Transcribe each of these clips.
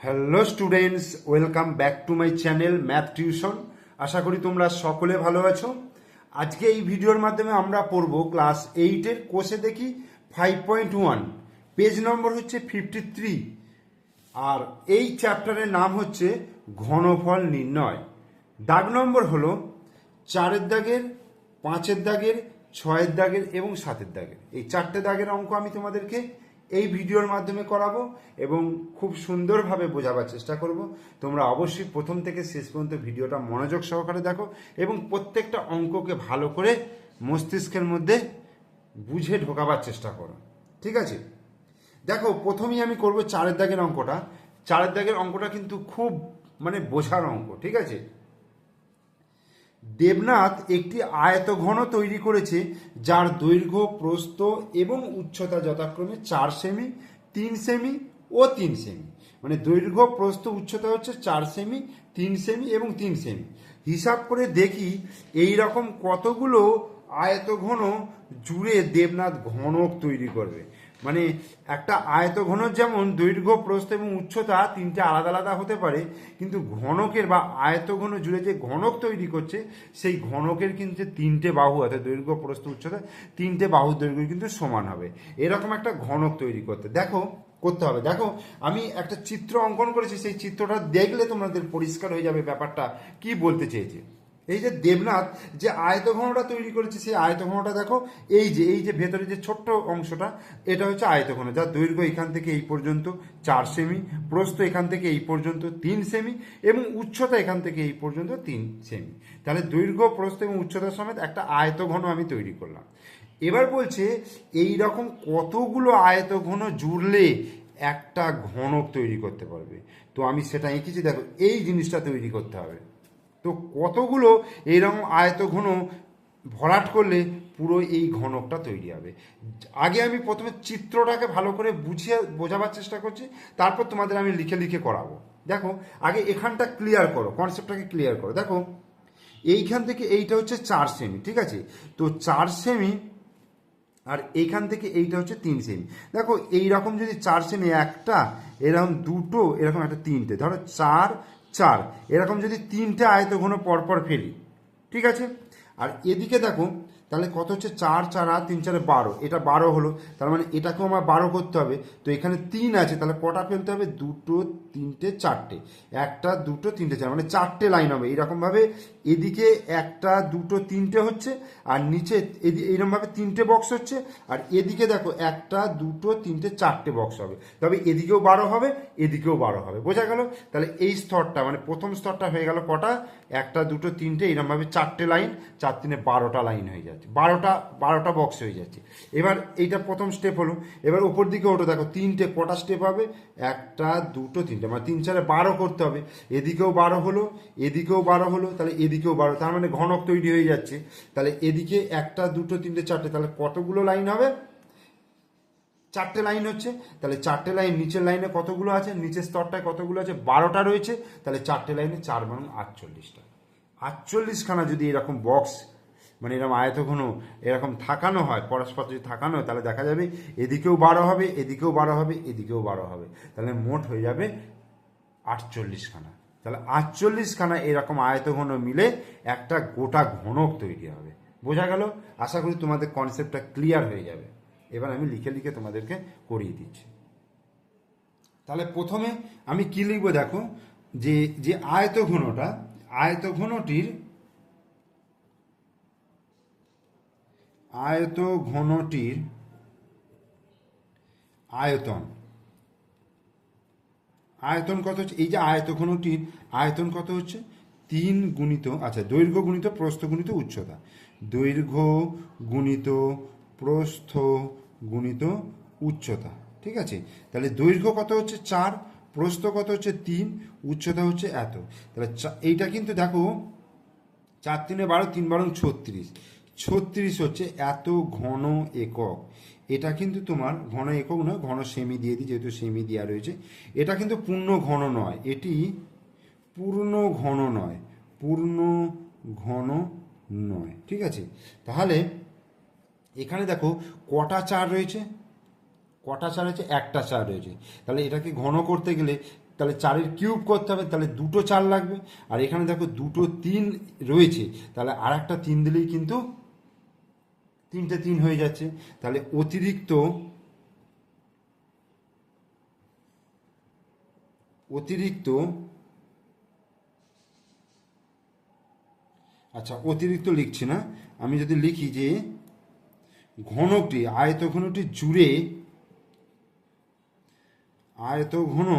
Hello students welcome back to my channel math tuition আশা করি তোমরা সকলে ভালো আছো। আজকে এই ভিডিওর মাধ্যমে আমরা পড়ব ক্লাস এইটের কোষে দেখি five point one page number হচ্ছে ফিফটি থ্রি আর এই চ্যাপ্টারের নাম হচ্ছে ঘনফল নির্ণয়। দাগ নম্বর হলো চারের দাগের, পাঁচের দাগের, ছয়ের দাগের এবং সাতের দাগের। এই চারটে দাগের অঙ্ক আমি তোমাদেরকে এই ভিডিওর মাধ্যমে করাবো এবং খুব সুন্দরভাবে বোঝাবার চেষ্টা করব। তোমরা অবশ্যই প্রথম থেকে শেষ পর্যন্ত ভিডিওটা মনোযোগ সহকারে দেখো এবং প্রত্যেকটা অঙ্ককে ভালো করে মস্তিষ্কের মধ্যে বুঝে ঢোকাবার চেষ্টা করো। ঠিক আছে? দেখো, প্রথমেই আমি করব চারের দাগের অঙ্কটা। চারের দাগের অঙ্কটা কিন্তু খুব মানে বোঝার অঙ্ক, ঠিক আছে? দেবনাথ একটি আয়তঘন তৈরি করেছে, যার দৈর্ঘ্য, প্রস্থ এবং উচ্চতা যথাক্রমে চার সেমি, তিন সেমি ও তিন সেমি। মানে দৈর্ঘ্য, প্রস্থ, উচ্চতা হচ্ছে চার সেমি, তিন সেমি এবং তিন সেমি। হিসাব করে দেখি, এই রকম কতগুলো আয়তঘন জুড়ে দেবনাথ ঘনক তৈরি করবে। মানে একটা আয়ত আয়তঘন যেমন দৈর্ঘ্য, প্রস্থ এবং উচ্চতা তিনটে আলাদা আলাদা হতে পারে, কিন্তু ঘনকের বা আয়তঘন জুড়ে যে ঘনক তৈরি করছে, সেই ঘনকের কিন্তু তিনটে বাহু, অর্থাৎ দৈর্ঘ্য, প্রস্থ, উচ্চতা, তিনটে বাহুর দৈর্ঘ্য কিন্তু সমান হবে। এরকম একটা ঘনক তৈরি করতে। দেখো, করতে হবে। দেখো, আমি একটা চিত্র অঙ্কন করেছি, সেই চিত্রটা দেখলে তোমাদের পরিষ্কার হয়ে যাবে ব্যাপারটা। কি বলতে চেয়েছে? এই যে দেবনাথ যে আয়তঘনটা তৈরি করেছে, সেই আয়তঘনটা দেখো, এই যে এই যে ভেতরে যে ছোট্ট অংশটা, এটা হচ্ছে আয়তঘন, যার দৈর্ঘ্য এখান থেকে এই পর্যন্ত চার সেমি, প্রস্থ এখান থেকে এই পর্যন্ত তিন সেমি এবং উচ্চতা এখান থেকে এই পর্যন্ত তিন সেমি। তাহলে দৈর্ঘ্য, প্রস্থ এবং উচ্চতা সমেত একটা আয়তঘন আমি তৈরি করলাম। এবার বলছে এই রকম কতগুলো আয়তঘন জুড়লে একটা ঘনক তৈরি করতে পারবে? তো আমি সেটা এঁকেছি, দেখো, এই জিনিসটা তৈরি করতে হবে। তো কতগুলো এইরকম আয়তঘন ভরাট করলে পুরো এই ঘনকটা তৈরি হবে? আগে আমি প্রথমে চিত্রটাকে ভালো করে বুঝিয়ে বোঝাবার চেষ্টা করছি, তারপর তোমাদের আমি লিখে লিখে করাবো। দেখো, আগে এখানটা ক্লিয়ার করো কনসেপ্টটাকে ক্লিয়ার করো। দেখো, এইখান থেকে এইটা হচ্ছে চার সেমি ঠিক আছে? তো চার সেমি আর এইখান থেকে এইটা হচ্ছে তিন সেমি দেখো এই রকম যদি চার সেমি একটা এরকম দুটো, এরকম একটা তিনটে। ধরো, চার চার। এরকম যদি তিনটে আয়তঘন পরপর ফেলি ঠিক আছে? আর এদিকে দেখো তাহলে কত হচ্ছে? চার চার আর তিন, চারে বারো। এটা বারো হলো। তার মানে এটাকেও আমার বারো করতে হবে। তো এখানে তিন আছে। তাহলে কটা ফেলতে হবে? দুটো, তিনটে, চারটে। একটা, দুটো, তিনটে, চার। মানে চারটে লাইন হবে। এইরকমভাবে এদিকে একটা, দুটো, তিনটে হচ্ছে আর নিচে এইরকমভাবে তিনটে বক্স হচ্ছে। আর এদিকে দেখো, একটা, দুটো, তিনটে, চারটে বক্স হবে। তবে এদিকেও বারো হবে, এদিকেও বারো হবে। বোঝা গেল? তাহলে এই স্তরটা মানে প্রথম স্তরটা হয়ে গেল কটা? একটা, দুটো, তিনটে এরকমভাবে চারটে লাইন চার তিনে বারোটা লাইন হয়ে যাচ্ছে। বারোটা বারোটা বক্স হয়ে যাচ্ছে। এবার এইটা প্রথম স্টেপ হলো। এবার উপর দিকে ওঠো, দেখো, তিনটে কটা স্টেপ হবে? একটা, দুটো, তিনটে মানে তিন চারে বারো করতে হবে। এদিকেও বারো হলো, এদিকেও বারো হলো, তাহলে এদিকেও বারো, তার মানে ঘনক তৈরি হয়ে যাচ্ছে। তাহলে এদিকে একটা, দুটো, তিনটে, চারটে, তাহলে কতগুলো লাইন হবে? চারটে লাইন হচ্ছে, তাহলে চারটে লাইন নিচের লাইনে কতগুলো আছে? নিচের স্তরটায় কতগুলো আছে? বারোটা রয়েছে, তাহলে চারটে লাইনে চার বারো আটচল্লিশটা। আটচল্লিশখানা যদি এরকম বক্স মানে এরকম আয়তঘন এরকম থাকানো হয়, পরস্পর যদি থাকানো হয়, তাহলে দেখা যাবে এদিকেও বারো হবে, এদিকেও বারো হবে, এদিকেও বারো হবে। তাহলে মোট হয়ে যাবে আটচল্লিশখানা। তাহলে আটচল্লিশখানা এরকম আয়তঘন মিলে একটা গোটা ঘনক তৈরি হবে। বোঝা গেল? আশা করি তোমাদের কনসেপ্টটা ক্লিয়ার হয়ে যাবে। এবার আমি লিখে লিখে তোমাদেরকে করিয়ে দিচ্ছি। তাহলে প্রথমে আমি কি লিখব দেখো? যে যে আয়ত ঘনটা আয়তঘনটা, আয়তঘনটির আয়ত ঘনটির আয়তন। আয়তন কত হচ্ছে? এই যে আয়ত ঘনটির আয়তন কত হচ্ছে? তিন গুণিত আচ্ছা দৈর্ঘ্য গুণিত প্রস্থ গুণিত উচ্চতা। দৈর্ঘ্য গুণিত প্রস্থ গুণিত উচ্চতা। ঠিক আছে? তাহলে দৈর্ঘ্য কত হচ্ছে চার, প্রস্থ কত হচ্ছে তিন, উচ্চতা হচ্ছে এত। তাহলে এইটা কিন্তু দেখো, চার তিনে বারো, তিন বারো ছত্রিশ। ছত্রিশ হচ্ছে এত ঘন একক। এটা কিন্তু তোমার ঘন একক নয়, ঘন সেমি দিয়ে দিই, যেহেতু সেমি দেওয়া রয়েছে। এটা কিন্তু পূর্ণ ঘন নয়, এটি পূর্ণ ঘন নয়, পূর্ণ ঘন নয়। ঠিক আছে? তাহলে এখানে দেখো কটা চার রয়েছে? কটা চার রয়েছে? একটা চার রয়েছে। তাহলে এটাকে ঘন করতে গেলে তাহলে চারের কিউব করতে হবে, তাহলে দুটো চার লাগবে। আর এখানে দেখো দুটো তিন রয়েছে। তাহলে আর একটা তিন দিলেই কিন্তু তিনটে তিন হয়ে যাচ্ছে। তাহলে অতিরিক্ত অতিরিক্ত আচ্ছা অতিরিক্ত লিখছি না। আমি যদি লিখি যে ঘনকটি আয়ত ঘনটি জুড়ে আয়ত ঘন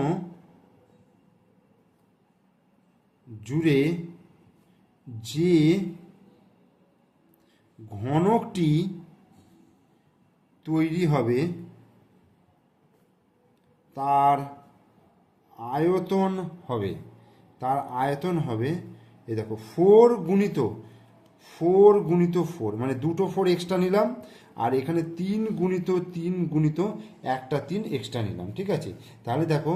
জুড়ে যে ঘনকটি তৈরি হবে, তার আয়তন হবে, তার আয়তন হবে এই দেখো ফোর গুণিত ফোর গুণিত ফোর মানে দুটো ফোর এক্সট্রা নিলাম আর এখানে তিন গুণিত তিন গুণিত, একটা তিন এক্সট্রা নিলাম, ঠিক আছে? তাহলে দেখো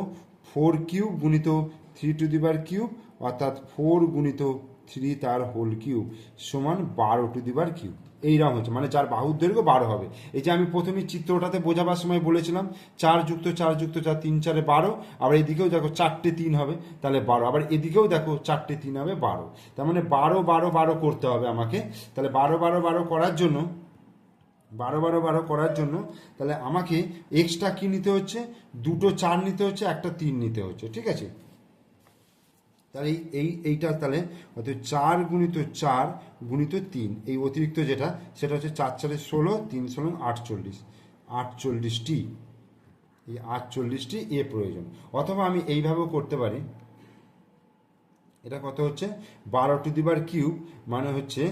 ফোর কিউব গুণিত three to the power cube অর্থাৎ ফোর গুণিত থ্রি তার হোল কিউব সমান বারো টু দি বার কিউব এইরকম হচ্ছে মানে যার বাহুর দৈর্ঘ্য বারো হবে। এই যে আমি প্রথমে চিত্রটাতে বোঝাবার সময় বলেছিলাম, চার যুক্ত চার যুক্ত, চার, তিন, চারে বারো, আবার এদিকেও দেখো চারটে তিন হবে, তাহলে বারো। আবার এদিকেও দেখো চারটে তিন হবে বারো। তার মানে বারো বারো বারো করতে হবে আমাকে। তাহলে বারো বারো বারো করার জন্য বারো বারো বারো করার জন্য, তাহলে আমাকে এক্সট্রা কী নিতে হচ্ছে? দুটো চার নিতে হচ্ছে, একটা তিন নিতে হচ্ছে, ঠিক আছে? তাহলে এই এই, এইটা তাহলে অর্থাৎ চার গুণিত চার গুণিত তিন, এই অতিরিক্ত যেটা, সেটা হচ্ছে চার চারে ষোলো, তিন ষোলো, আটচল্লিশ। আটচল্লিশটি। এই আটচল্লিশটি এ প্রয়োজন। অথবা আমি এইভাবেও করতে পারি। এটা কত হচ্ছে? বারো টু দিবার কিউব মানে হচ্ছে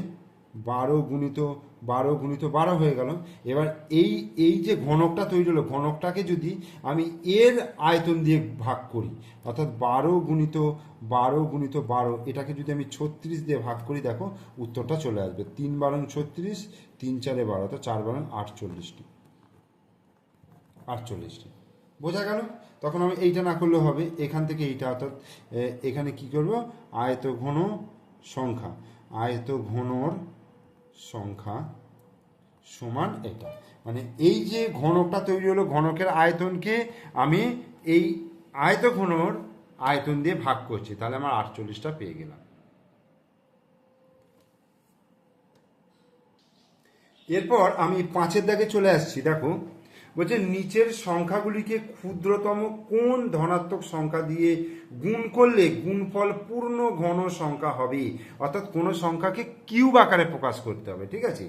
বারো গুণিত বারো গুণিত বারো হয়ে গেল। এবার এই এই যে ঘনকটা তৈরি হলো, ঘনকটাকে যদি আমি এর আয়তন দিয়ে ভাগ করি, অর্থাৎ বারো গুণিত বারো গুণিত বারো, এটাকে যদি আমি ছত্রিশ দিয়ে ভাগ করি, দেখো উত্তরটা চলে আসবে। তিন বারং ছত্রিশ, তিন চারে বারো, অর্থাৎ চার বারং আটচল্লিশটি। আটচল্লিশটি। বোঝা গেল? তখন আমি এইটা না করলেও হবে। এখান থেকে এইটা, অর্থাৎ এখানে কি করব? আয়ত ঘন সংখ্যা। আয়ত ঘনর সংখ্যা সমান এটা। মানে এই যে ঘনকটা তৈরি হলো, ঘনকের আয়তনকে আমি এই আয়ত ঘনর আয়তন দিয়ে ভাগ করছি, তাহলে আমার আটচল্লিশটা পেয়ে গেলাম। এরপর আমি পাঁচের দাগে চলে আসছি, দেখো। বলছে নিচের সংখ্যাগুলিকে ক্ষুদ্রতম কোন ধনাত্মক সংখ্যা দিয়ে গুণ করলে গুণফল পূর্ণ ঘন সংখ্যা হবে? অর্থাৎ কোনো সংখ্যাকে কিউব আকারে প্রকাশ করতে হবে, ঠিক আছে?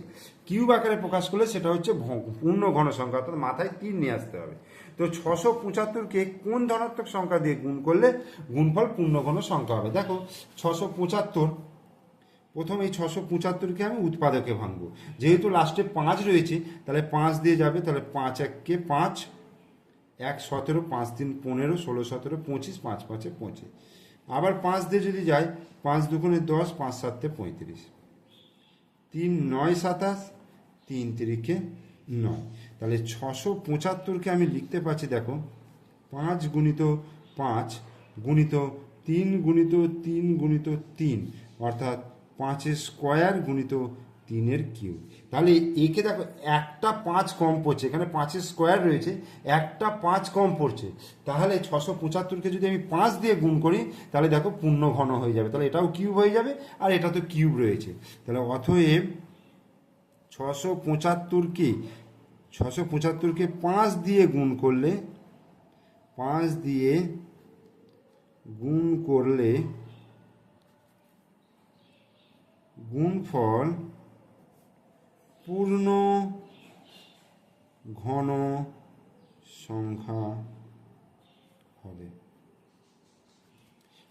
কিউব আকারে প্রকাশ করলে সেটা হচ্ছে পূর্ণ ঘন সংখ্যা, অর্থাৎ মাথায় তিন নিয়ে আসতে হবে। তো ছশো পঁচাত্তরকে কোন ধনাত্মক সংখ্যা দিয়ে গুণ করলে গুণফল পূর্ণ ঘন সংখ্যা হবে? দেখো, ছশো পঁচাত্তর প্রথম এই ছশো পঁচাত্তরকে আমি উৎপাদকে ভাঙবো। যেহেতু লাস্টে পাঁচ রয়েছে, তাহলে পাঁচ দিয়ে যাবে, তাহলে পাঁচ এককে পাঁচ, এক সতেরো, পাঁচ তিন পনেরো, ষোলো সতেরো, পঁচিশ, পাঁচ পাঁচে পঁচিশ। আবার পাঁচ দিয়ে যদি যায়, পাঁচ দুগুণে দশ, পাঁচ সাতে পঁয়ত্রিশ। তিন নয় সাতাশ, তিন তিরিখে নয়। তাহলে ছশো পঁচাত্তরকে আমি লিখতে পারছি, দেখো, পাঁচ গুণিত পাঁচ গুণিত তিন গুণিত তিন গুণিত তিন, অর্থাৎ পাঁচের স্কোয়ার গুণিত তিনের কিউ তাহলে একে দেখো, একটা পাঁচ কম পড়ছে, এখানে পাঁচের স্কোয়ার রয়েছে, একটা পাঁচ কম পড়ছে। তাহলে ছশো পঁচাত্তরকে যদি আমি পাঁচ দিয়ে গুণ করি, তাহলে দেখো পূর্ণ ঘন হয়ে যাবে। তাহলে এটাও কিউব হয়ে যাবে, আর এটা তো কিউব রয়েছে। তাহলে অতএব ছশো পঁচাত্তরকে ছশো পঁচাত্তরকে পাঁচ দিয়ে গুণ করলে, পাঁচ দিয়ে গুণ করলে গুণফল পূর্ণ ঘন সংখ্যা হবে।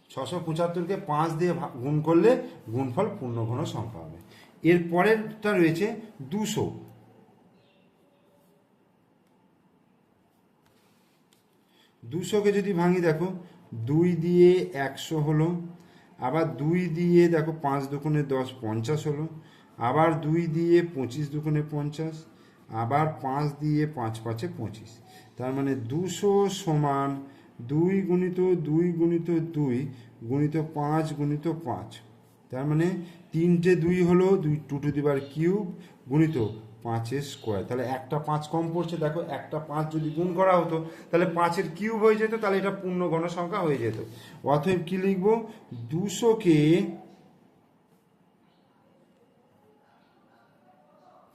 ছশো পঁচাত্তরকে পাঁচ দিয়ে গুণ করলে গুণফল পূর্ণ ঘন সংখ্যা হবে। এর পরেরটা রয়েছে দুশো। দুশোকে যদি ভাঙি দেখো, দুই দিয়ে একশো হলো আবার দুই দিয়ে দেখো পাঁচ দুগুণে দশ পঞ্চাশ হলো। আবার দুই দিয়ে পঁচিশ দুগুণে পঞ্চাশ, আবার পাঁচ দিয়ে পাঁচ পাঁচে পঁচিশ। তার মানে দুশো সমান দুই গুণিত দুই গুণিত দুই গুণিত পাঁচ গুণিত পাঁচ। তার মানে তিনটে দুই হলো দুই টু টু দিবার কিউব গুণিত পাঁচের স্কোয়ার তাহলে একটা পাঁচ কম পড়ছে, দেখো একটা পাঁচ যদি গুণ করা হতো, তাহলে পাঁচের কিউব হয়ে যেত, তাহলে এটা পূর্ণ ঘন সংখ্যা হয়ে যেত। অতএব কি লিখব? দুশোকে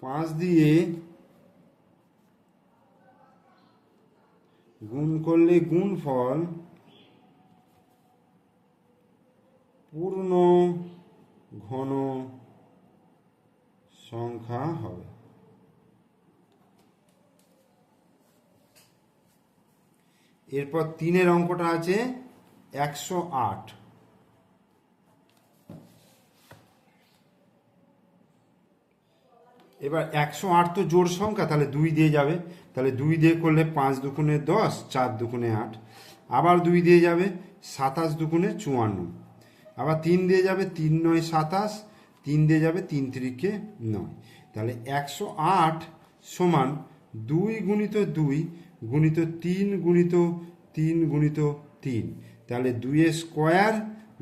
পাঁচ দিয়ে গুণ করলে গুণ ফল পূর্ণ ঘন সংখ্যা হবে। এরপর তিনের অঙ্কটা আছে একশো আট। এবার একশো আট তো জোর সংখ্যা, তাহলে দুই দিয়ে যাবে। তাহলে দুই দিয়ে করলে পাঁচ দুগুণে দশ, চার দুগুণে আট। আবার দুই দিয়ে যাবে সাতাশ দুগুণে চুয়ান্ন। আবার তিন দিয়ে যাবে তিন নয় সাতাশ, তিন দিয়ে যাবে তিন তিরিকে নয়। তাহলে একশো আট সমান দুই গুণিত দুই গুণিত তিন গুণিত তিন গুণিত তিন। তাহলে দুইয়ের স্কোয়ার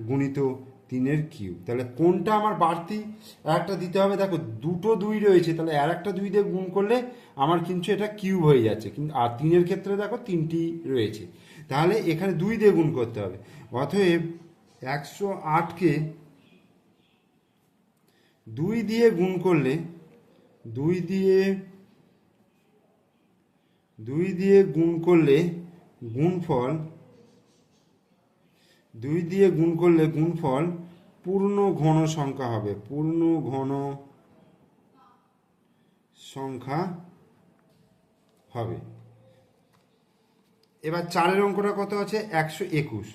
গুণিত তিনের কিউব। তাহলে কোনটা আমার বাড়তি? একটা দিতে হবে, দেখো, দুটো দুই রয়েছে, তাহলে আর একটা দুই দিয়ে গুণ করলে আমার কিন্তু এটা কিউব হয়ে যাচ্ছে। কিন্তু, আর তিনের ক্ষেত্রে দেখো, তিনটি রয়েছে। তাহলে এখানে দুই দিয়ে গুণ করতে হবে। অতএব একশো আটকে দুই দিয়ে গুণ করলে, দুই দিয়ে দুই দিয়ে গুণ করলে গুণফল, দুই দিয়ে গুণ করলে গুণফল পূর্ণ ঘন সংখ্যা হবে। পূর্ণ ঘন সংখ্যা হবে। এবার চারের অঙ্কটা কত আছে? একশো একুশ।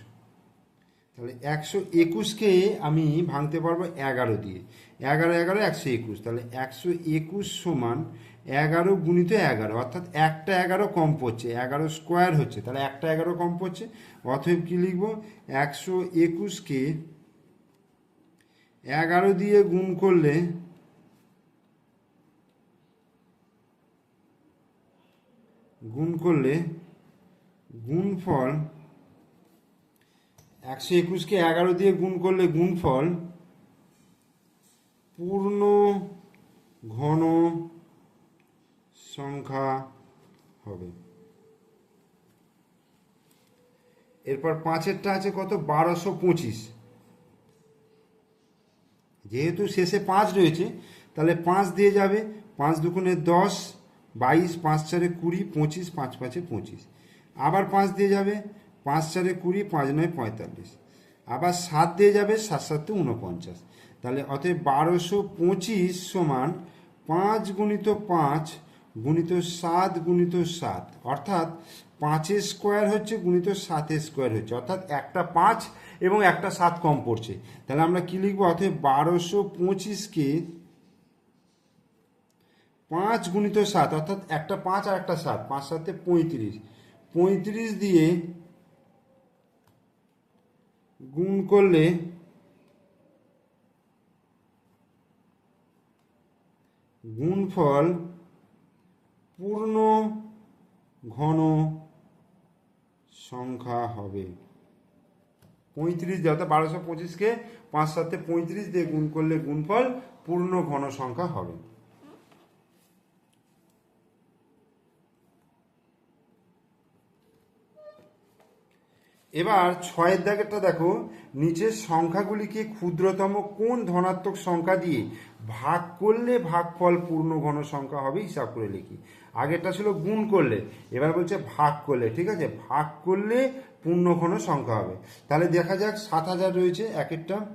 তাহলে একশো একুশকে আমি ভাঙতে পারব এগারো দিয়ে। এগারো এগারো, একশো একুশ। তাহলে একশো একুশ সমান এগারো গুণিত এগারো, অর্থাৎ একটা এগারো কম পড়ছে, এগারো স্কোয়ার হচ্ছে, তাহলে একটা এগারো কম পড়ছে, অতএব কী লিখব? একশো একুশকে এগারো দিয়ে গুণ করলে গুণ করলে গুণফল একশো একুশকে এগারো দিয়ে গুণ করলে গুণফল পূর্ণ ঘন সংখ্যা হবে। এরপর পাঁচেরটা আছে কত? বারোশো পঁচিশ। যেহেতু শেষে পাঁচ রয়েছে, তাহলে পাঁচ দিয়ে যাবে। পাঁচ দুগুণে দশ, বাইশ, পাঁচ চারে কুড়ি, পঁচিশ, পাঁচ পাঁচে পঁচিশ। আবার পাঁচ দিয়ে যাবে। পাঁচ চারে কুড়ি, পাঁচ নয়, পঁয়তাল্লিশ। আবার সাত দিয়ে যাবে, সাত সাতে উনপঞ্চাশ তাহলে অতএব বারোশো পঁচিশ সমান পাঁচ গুণিত পাঁচ গুণিত সাত গুণিত সাত। অর্থাৎ পাঁচের স্কোয়ার হচ্ছে গুণিত সাতের স্কোয়ার হচ্ছে। অর্থাৎ একটা পাঁচ এবং একটা সাত কম পড়ছে। তাহলে আমরা কি লিখব? অতএব বারোশো পঁচিশকে পাঁচ গুণিত সাত, অর্থাৎ একটা পাঁচ আর একটা সাত, পাঁচ সাতে পঁয়ত্রিশ। পঁয়ত্রিশ দিয়ে গুণ করলে গুণফল পূর্ণ ঘন সংখ্যা হবে। পঁয়ত্রিশ দিয়ে অর্থাৎ বারোশো পঁচিশকে পাঁচ সাথে পঁয়ত্রিশ দিয়ে গুণ করলে গুণফল পূর্ণ ঘন সংখ্যা হবে। এবার ছয়ের দাগেরটা দেখো, নিচের সংখ্যাগুলিকে ক্ষুদ্রতম কোন ধনাত্মক সংখ্যা দিয়ে ভাগ করলে ভাগফল পূর্ণ ঘন সংখ্যা হবে হিসাব করে লিখি। আগেরটা ছিল গুণ করলে, এবার বলছে ভাগ করলে, ঠিক আছে? ভাগ করলে পূর্ণ ঘন সংখ্যা হবে। তাহলে দেখা যাক সাত হাজার রয়েছে এক একটা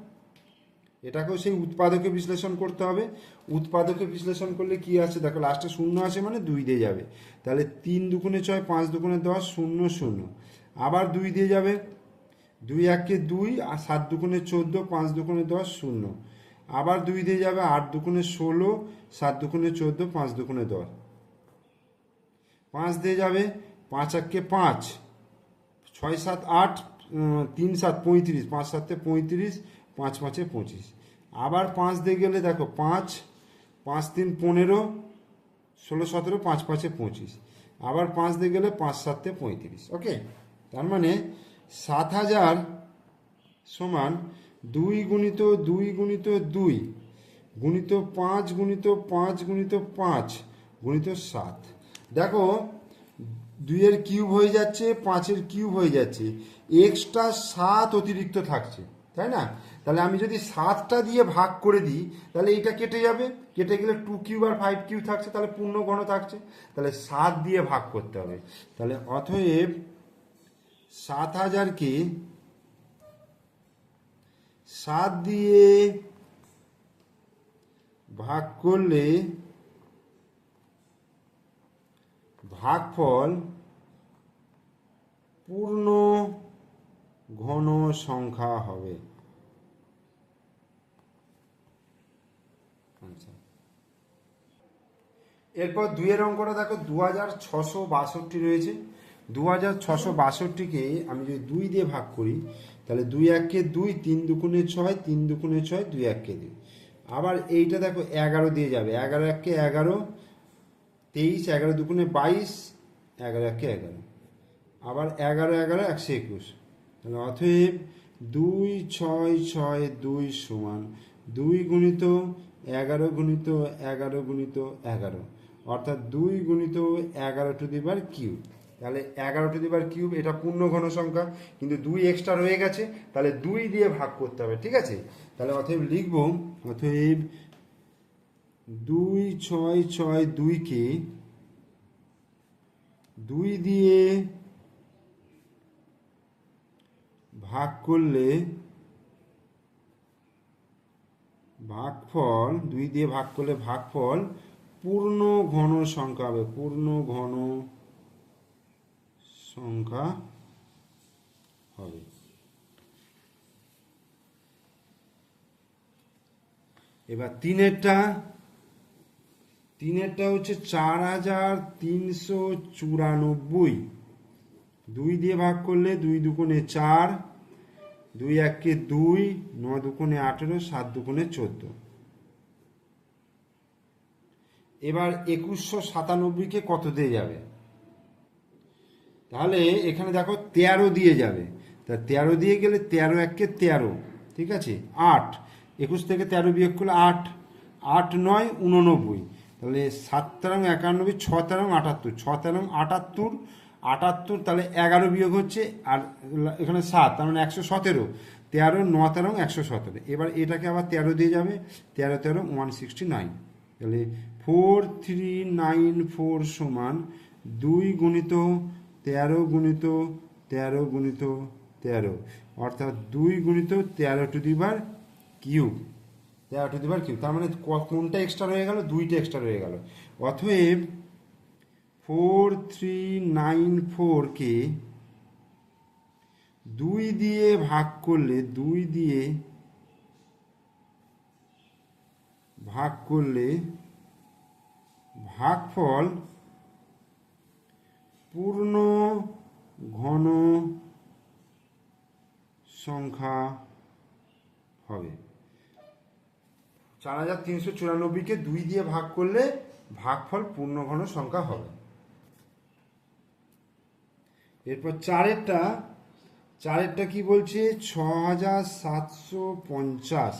এটাকেও সেই উৎপাদকে বিশ্লেষণ করতে হবে। উৎপাদকে বিশ্লেষণ করলে কি আছে দেখো লাস্টে শূন্য আছে মানে দুই দিয়ে যাবে। তাহলে তিন দুগুণে ছয়, পাঁচ দুগুণে দশ, শূন্য শূন্য। আবার দুই দিয়ে যাবে। দুই এককে দুই, আর সাত দুগুণে চোদ্দ, পাঁচ দুগুণে দশ, শূন্য। আবার দুই দিয়ে যাবে আট দুগুণে ষোলো, সাত দুগুণে চোদ্দ, পাঁচ দুগুণে দশ। পাঁচ দিয়ে যাবে, পাঁচ এককে পাঁচ, ছয় সাত আট তিন সাত পঁয়ত্রিশ, পাঁচ সাতে পঁয়ত্রিশ, পাঁচ পাঁচে পঁচিশ। আবার পাঁচ দিয়ে গেলে দেখো পাঁচ পাঁচ তিন পনেরো, ষোলো সতেরো, পাঁচ পাঁচে পঁচিশ। আবার পাঁচ দিয়ে গেলে পাঁচ সাতে পঁয়ত্রিশ, ওকে? তার মানে সাত হাজার সমান দুই গুণিত দুই গুণিত দুই, গুণিত পাঁচ গুণিত পাঁচ গুণিত পাঁচ, গুণিত সাত। দেখো, দুইয়ের কিউব হয়ে যাচ্ছে, পাঁচের কিউব হয়ে যাচ্ছে। এক্সট্রা সাত অতিরিক্ত থাকছে, তাই না? তাহলে আমি যদি সাতটা দিয়ে ভাগ করে দিই, তাহলে এইটা কেটে যাবে। কেটে গেলে টু কিউব আর ফাইভ কিউব থাকছে, তাহলে পূর্ণ ঘন থাকছে। তাহলে সাত দিয়ে ভাগ করতে হবে। তাহলে অতএব সাত হাজারকে সাত দিয়ে ভাগ করলে ভাগফল পূর্ণ ঘন সংখ্যা হবে। আচ্ছা। এরপর দুইয়ের অঙ্কটা দেখো দু হাজার ছশো বাষট্টি রয়েছে। দু হাজার ছশো বাষট্টিকে আমি যদি দুই দিয়ে ভাগ করি, তাহলে দুই এককে দুই, তিন দুগুণে ছয়, তিন দুগুণে ছয়, দুই এককে দুই। আবার এইটা দেখো এগারো দিয়ে যাবে। এগারো এককে এগারো তেইশ, এগারো দুগুণে বাইশ, এগারো একে এগারো। আবার এগারো এগারো একশো একুশ। তাহলে অতএব দুই, ছয় ছয়, দুই সমান দুই গুণিত এগারো গুণিত এগারো গুণিত এগারো। অর্থাৎ দুই গুণিত এগারো টু দিবার কিউব। তাহলে এগারো টু দিবার কিউব, এটা পূর্ণ ঘন সংখ্যা, কিন্তু দুই এক্সট্রা রয়ে গেছে, তাহলে দুই দিয়ে ভাগ করতে হবে, ঠিক আছে? তাহলে অতএব লিখব, অতএব দুই ছয় ছয় দুইকে দুই দিয়ে ভাগ করলে ভাগফল, দুই দিয়ে ভাগ করলে ভাগফল পূর্ণ ঘন সংখ্যা হবে, পূর্ণ ঘন সংখ্যা হবে। এবার তিনেরটা তিনেরটা হচ্ছে চার হাজার তিনশো চুরানব্বই। দুই দিয়ে ভাগ করলে দুই দুগুণে চার, দুই এককে দুই, নয় দুগুণে আঠেরো, সাত দুগুণে চোদ্দ। এবার একুশশো সাতানব্বইকে কত দিয়ে যাবে? তাহলে এখানে দেখো তেরো দিয়ে যাবে। তা তেরো দিয়ে গেলে তেরো এককে তেরো, ঠিক আছে? আট। একুশ থেকে তেরো বিয়োগ করলে আট। আট নয়, উননব্বই। তাহলে সাত তেরো, একানব্বই, ছ তেরো, আটাত্তর। ছ তেরো, আটাত্তর আটাত্তর, তাহলে এগারো বিয়োগ হচ্ছে, আর এখানে সাত, তার মানে একশো সতেরো। তেরো, ন তেরো, একশো সতেরো। এবার এটাকে আবার তেরো দিয়ে যাবে, তেরো তেরো ওয়ান সিক্সটি নাইন তাহলে ফোর থ্রি নাইন ফোর সমান দুই গুণিত তেরো গুণিত তেরো গুণিত তেরো। অর্থাৎ দুই গুণিত তেরো টু দিবার কিউব তেরো টু দিবার কিউব তার মানে কোনটা এক্সট্রা রয়ে গেল? দুইটা এক্সট্রা রয়ে গেল। অতএব ফোর থ্রি নাইন ফোরকে দুই দিয়ে ভাগ করলে, দুই দিয়ে ভাগ করলে ভাগফল পূর্ণ ঘন সংখ্যা হবে। চার হাজার তিনশো চুরানব্বইকে দুই দিয়ে ভাগ করলে ভাগফল পূর্ণ ঘন সংখ্যা হবে। এরপর চারেরটা চারেরটা কি বলছে? ছ হাজার সাতশো পঞ্চাশ।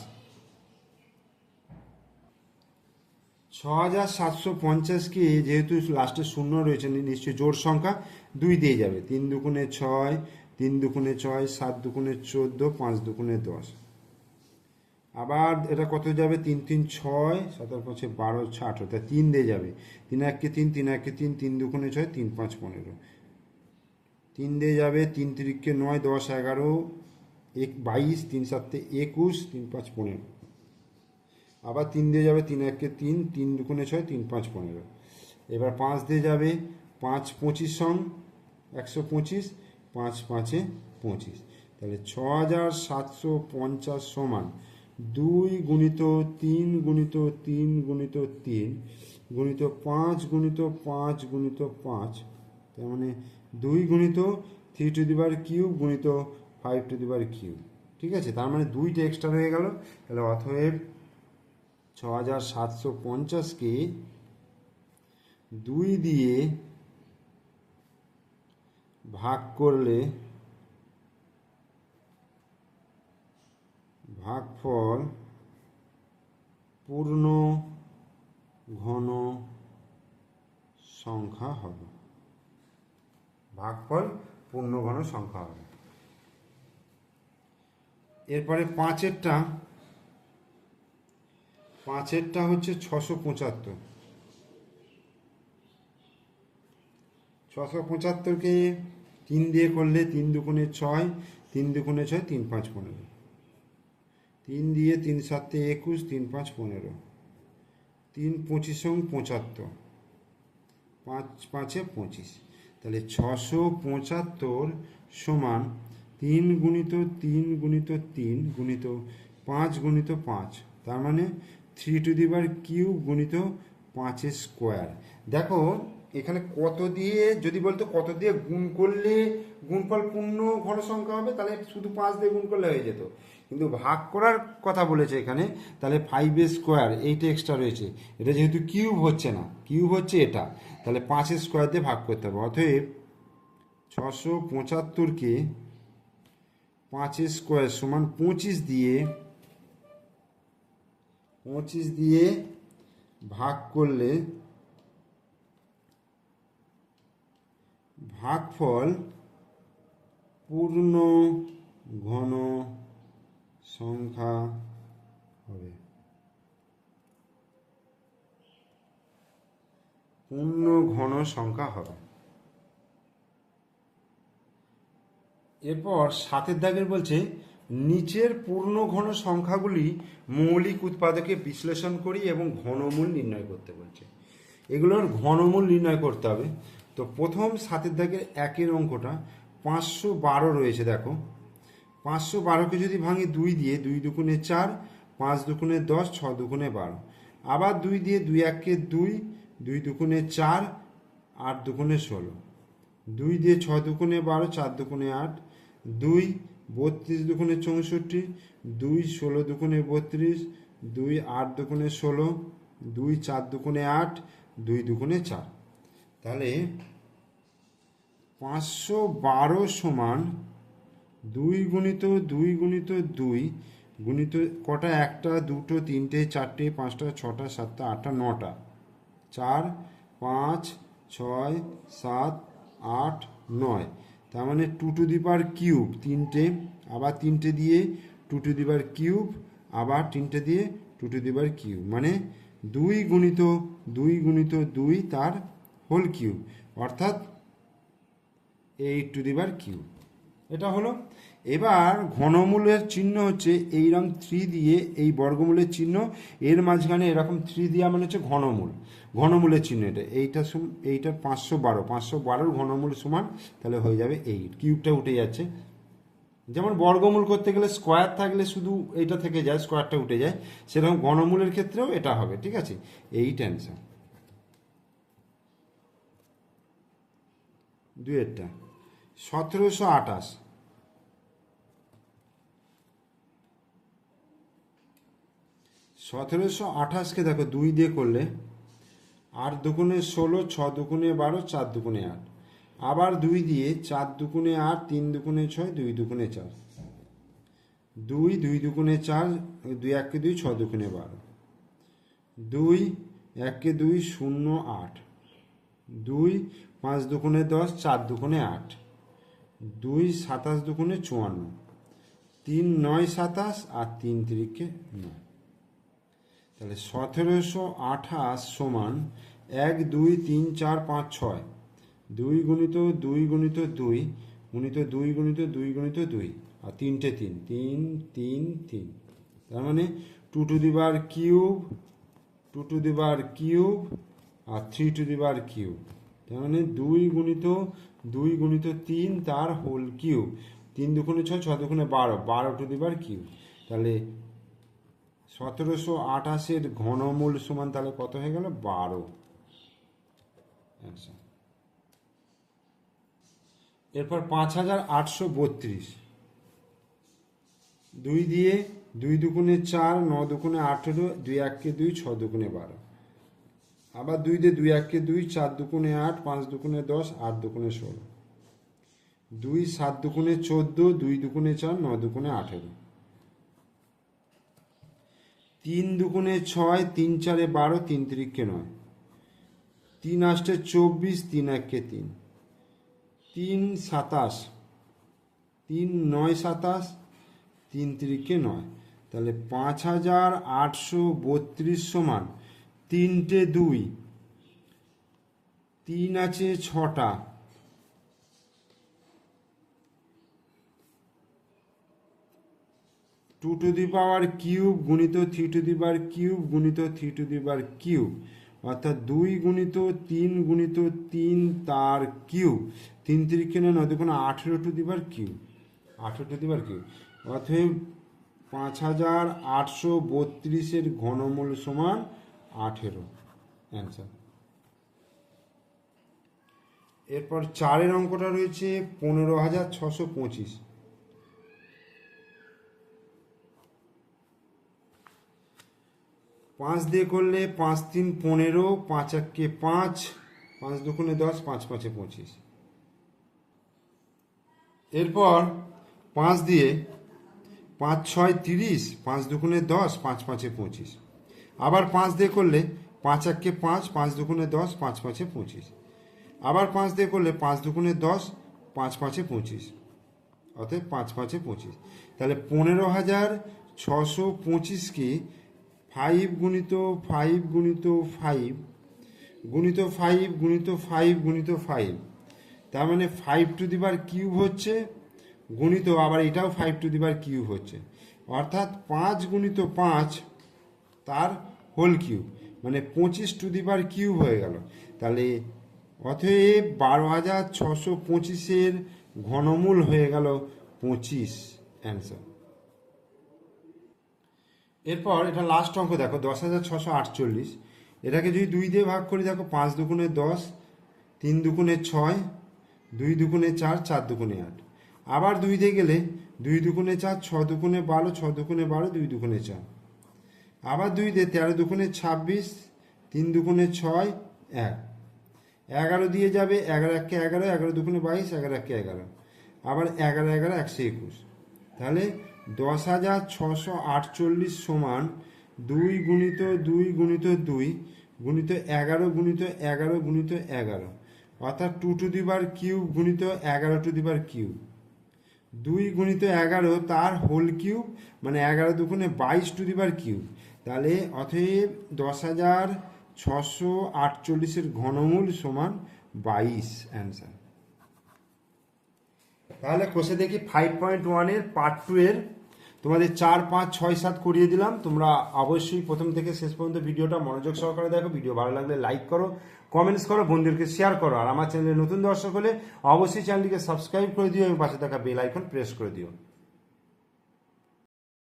ছ হাজার সাতশো পঞ্চাশকে যেহেতু লাস্টে শূন্য রয়েছে, নিশ্চয়ই জোর সংখ্যা, দুই দিয়ে যাবে। তিন দুগুণে ছয়, তিন দুগুণে ছয়, সাত দুগুণে চোদ্দ, পাঁচ দুগুণে দশ। আবার এটা কত যাবে? তিন তিন, ছয় সতেরো পাঁচে বারো ছ আঠেরো। তা তিন দিয়ে যাবে। তিন এককে তিন তিন এককে তিন তিন দুগুণে ছয়, তিন, পাঁচ, পনেরো। তিন দিয়ে যাবে তিন তিরিককে নয়, দশ, এগারো, এক, বাইশ, তিন, সাতে একুশ, তিন, পাঁচ, পনেরো। আবার তিন দিয়ে যাবে তিন এককে তিন তিন দুগুণে ছয়, তিন, পাঁচ, পনেরো। এবার পাঁচ দিয়ে যাবে পাঁচ, পঁচিশ সং, একশো পঁচিশ, পাঁচ, পাঁচে পঁচিশ। তাহলে ছ হাজার সাতশো পঞ্চাশ সমান দুই গুণিত তিন গুণিত তিন গুণিত তিন গুণিত পাঁচ গুণিত পাঁচ গুণিত পাঁচ। তার মানে দুই গুণিত three to the power cube গুণিত five to the power cube. ঠিক আছে? তার মানে দুইটা এক্সট্রা হয়ে গেল। তাহলে অতএব ছ হাজার সাতশো পঞ্চাশকে দুই দিয়ে ভাগ করলে ভাগফল পূর্ণ ঘন সংখ্যা হবে। ভাগফল পূর্ণ ঘন সংখ্যা হবে। এরপরে পাঁচেরটা পাঁচেরটা হচ্ছে ছশো পঁচাত্তর। ছশো পঁচাত্তরকে তিন দিয়ে করলে তিন দুগুণে ছয়, তিন দুগুণে ছয়, তিন পাঁচ পনেরো। তিন দিয়ে তিন সাতে একুশ, তিন পাঁচ পনেরো। তিন পঁচিশ পঁচাত্তর। পাঁচ, পাঁচে পঁচিশ। তাহলে ছশো পঁচাত্তর সমান তিন গুণিত তিন গুণিত তিন গুণিত পাঁচ গুণিত পাঁচ। তার মানে three to the power cube গুণিত পাঁচের স্কোয়ার দেখো, এখানে কত দিয়ে, যদি বলতো কত দিয়ে গুণ করলে গুণফল পূর্ণ ঘন সংখ্যা হবে, তাহলে শুধু পাঁচ দিয়ে গুণ করলে হয়ে যেত। কিন্তু ভাগ করার কথা বলেছে এখানে, তাহলে ফাইভের স্কোয়ার এইটা এক্সট্রা রয়েছে। এটা যেহেতু কিউব হচ্ছে না কিউব হচ্ছে এটা, তাহলে পাঁচের স্কোয়ার দিয়ে ভাগ করতে হবে। অতএব ছশো পঁচাত্তরকে পাঁচের স্কোয়ার সমান পঁচিশ দিয়ে পঁচিশ দিয়ে ভাগ করলে ভাগফল পূর্ণ ঘন সংখ্যা হবে। পূর্ণ ঘন সংখ্যা হবে। এরপর সাতের দাগের বলছে, নিচের পূর্ণ ঘন সংখ্যাগুলি মৌলিক উৎপাদকে বিশ্লেষণ করি এবং ঘনমূল নির্ণয় করতে বলছে। এগুলোর ঘনমূল নির্ণয় করতে হবে। তো প্রথম সাতের দাগের একের অঙ্কটা পাঁচশো বারো রয়েছে, দেখো। পাঁচশো বারোকে যদি ভাঙি দুই দিয়ে, দুই দুগুণে চার, পাঁচ দুগুণে দশ, ছ দুগুণে বারো। আবার দুই দিয়ে দুই এককে দুই দুই দুগুণে চার, আট দুগুণে ষোলো। দুই দিয়ে ছ দুগুণে বারো, চার দুগুণে আট। দুই, বত্রিশ দুগুণে চৌষট্টি। দুই, ষোলো দুগুণে বত্রিশ। দুই, আট দুগুণে ষোলো। দুই, চার দুগুণে আট। দুই দুগুণে চার। তাহলে পাঁচশো বারো সমান দুই গুণিত দুই গুণিত দুই গুণিত কটা একটা, দুটো, তিনটে, চারটে, পাঁচটা, ছটা, সাতটা, আটটা, নটা। চার, পাঁচ, ছয়, সাত, আট, নয়। তার মানে two to the power cube তিনটে, আবার তিনটে দিয়ে two to the power cube আবার তিনটে দিয়ে two to the power cube মানে দুই গুণিত দুই গুণিত দুই তার হোল কিউব অর্থাৎ eight to the power cube এটা হলো এবার ঘনমূলের চিহ্ন হচ্ছে এই রকম থ্রি দিয়ে এই বর্গমূলের চিহ্ন। এর মাঝখানে এরকম থ্রি দেওয়া মানে হচ্ছে ঘনমূল। ঘনমূলের চিহ্ন এটা। এইটা এইটা পাঁচশো বারো। পাঁচশো বারোর ঘনমূল সমান তাহলে হয়ে যাবে এইট। কিউবটা উঠে যাচ্ছে। যেমন বর্গমূল করতে গেলে স্কোয়ার থাকলে শুধু এইটা থেকে যায়, স্কোয়ারটা উঠে যায়। সেরকম ঘনমূলের ক্ষেত্রেও এটা হবে, ঠিক আছে? Eight answer. দুয়েরটা সতেরোশো আঠাশ। সতেরোশো আঠাশকে দেখো দুই দিয়ে করলে আট দুগুণে ষোলো, ছ দুগুণে বারো, চার দুগুণে আট। আবার দুই দিয়ে চার দুগুণে আট, তিন দুগুণে ছয়, দুই দুগুণে চার। দুই দুই দুগুণে চার, দুই এককে দুই, ছ দুগুণে বারো। দুই এককে দুই, শূন্য আট। দুই, পাঁচ দুগুণে দশ, চার দুগুণে আট। দুই, সাতাশ দুগুণে চুয়ান্ন। তিন, নয়, সাতাশ আর তিন তিরিকে নয়। তাহলে সতেরোশো আঠাশ সমান এক, দুই, তিন, চার, পাঁচ, ছয়। দুই গুণিত দুই গুণিত দুই গুণিত দুই গুণিত দুই গুণিত দুই। আর তিনটে তিন তিন তিন তিন। তার মানে two to the power cube, two to the power cube, R three to the power cube. তার মানে দুই গুণিত দুই গুণিত তিন, তার হোল কিউব। তিন দুগুণে ছয় ছ দুগুণে বারো বারো টু দি বার কিউব। তাহলে সতেরোশো আঠাশের ঘনমূল সমান তাহলে কত হয়ে গেল? বারো। আচ্ছা এরপর পাঁচ হাজার আটশো বত্রিশ। দুই দিয়ে দুই দুগুণে চার, ন দুগুণে আঠেরো, দুই এককে দুই, ছ দুগুণে বারো। আবার দুই দিয়ে দুই এককে দুই, চার দুগুণে আট, পাঁচ দুগুণে দশ, আট দুগুণে ষোলো। দুই, সাত দুগুণে চোদ্দ, দুই দুগুণে চার, ন দুগুণে আঠেরো। তিন দুগুণে ছয়, তিন চারে বারো, তিন তিরিখকে নয়। তিন আষ্টে চব্বিশ, তিন এককে তিন। তিন সাতাশ, তিন নয় সাতাশ, তিন তিরিখে নয়। তাহলে পাঁচ হাজার আটশো বত্রিশ সমান তিনটে দুই, তিন আছে ছটা। Two to the power cube গুণিত three to the power cube গুণিত three to the power cube, অর্থাৎ দুই গুণিত তিন গুণিত তিন তার কিউব। তিন তিরিখে নয় দেখুন, আঠেরো টু দি পাওয়ার কিউব, আঠেরো টু দি পাওয়ার কিউব। অতএব পাঁচ হাজার আটশো বত্রিশের ঘনমূল সমান আঠেরো। অ্যান্সার এরপর চারের অঙ্কটা রয়েছে পনেরো হাজার ছশো পঁচিশ। পাঁচ দিয়ে করলে পাঁচ তিন পনেরো, পাঁচ এককে পাঁচ পাঁচ দুগুণে দশ, পাঁচ পাঁচে পঁচিশ। এরপর পাঁচ দিয়ে পাঁচ ছয় তিরিশ, পাঁচ দুগুণে দশ, পাঁচ পাঁচে পঁচিশ। আবার পাঁচ দিয়ে করলে পাঁচ এককে পাঁচ পাঁচ দুগুণে দশ, পাঁচ পাঁচে পঁচিশ। আবার পাঁচ দিয়ে করলে পাঁচ দুগুণে দশ, পাঁচ পাঁচে পঁচিশ। অতএব পাঁচ পাঁচে পঁচিশ। তাহলে পনেরো হাজার ছশো পঁচিশকে ফাইভ গুণিত ফাইভ গুণিত ফাইভ গুণিত ফাইভ গুণিত ফাইভ গুণিত ফাইভ। তার মানে ফাইভ টু দিবার কিউব হচ্ছে গুণিত, আবার এটাও ফাইভ টু দিবার কিউব হচ্ছে। অর্থাৎ পাঁচ গুণিত পাঁচ তার হোল কিউব মানে পঁচিশ টু দিবার কিউব হয়ে গেল। তাহলে অতএব বারো হাজার ছশো পঁচিশের ঘনমূল হয়ে গেল পঁচিশ অ্যান্সার। এরপর এটা লাস্ট অঙ্ক দেখো, দশ হাজার ছশো আটচল্লিশ। এটাকে যদি দুই দিয়ে ভাগ করি, দেখো, পাঁচ দুগুণে দশ, তিন দুগুণে ছয়, দুই দুগুণে চার চার দুগুণে আট। আবার দুই দিয়ে গেলে দুই দুগুণে চার, ছ দুগুণে বারো, ছ দুগুণে বারো, দুই দুগুণে চার। আবার দুই দিয়ে তেরো দুগুণে ছাব্বিশ, তিন দুগুণে ছয়, এক। এগারো দিয়ে যাবে, এগারো একে এগারো এগারো দুগুণে বাইশ, এগারো একে এগারো। আবার এগারো এগারো, একশো একুশ। তাহলে দশ হাজার ছশো আটচল্লিশ সমান দুই গুণিত দুই গুণিত দুই গুণিত এগারো গুণিত এগারো গুণিত এগারো, অর্থাৎ টু টু দিবার কিউব গুণিত এগারো টু দিবার কিউব দুই গুণিত এগারো তার হোল কিউব মানে এগারো দুগুণে বাইশ টু দিবার কিউব তাহলে অতএব দশ হাজার ছশো আটচল্লিশের ঘনমূল সমান বাইশ অ্যান্সার তাহলে কষে দেখি ফাইভ পয়েন্ট ওয়ানের পার্ট টু এর তোমাদের চার, পাঁচ, ছয়, সাত করিয়ে দিলাম। তোমরা অবশ্যই প্রথম থেকে শেষ পর্যন্ত ভিডিওটা মনোযোগ সহকারে দেখো। ভিডিও ভালো লাগলে লাইক করো কমেন্টস করো, বন্ধুদেরকে শেয়ার করো। আর আমার চ্যানেলে নতুন দর্শক হলে অবশ্যই চ্যানেলটিকে সাবস্ক্রাইব করে দিও এবং পাশে থাকা বেল আইকন প্রেস করে দিও।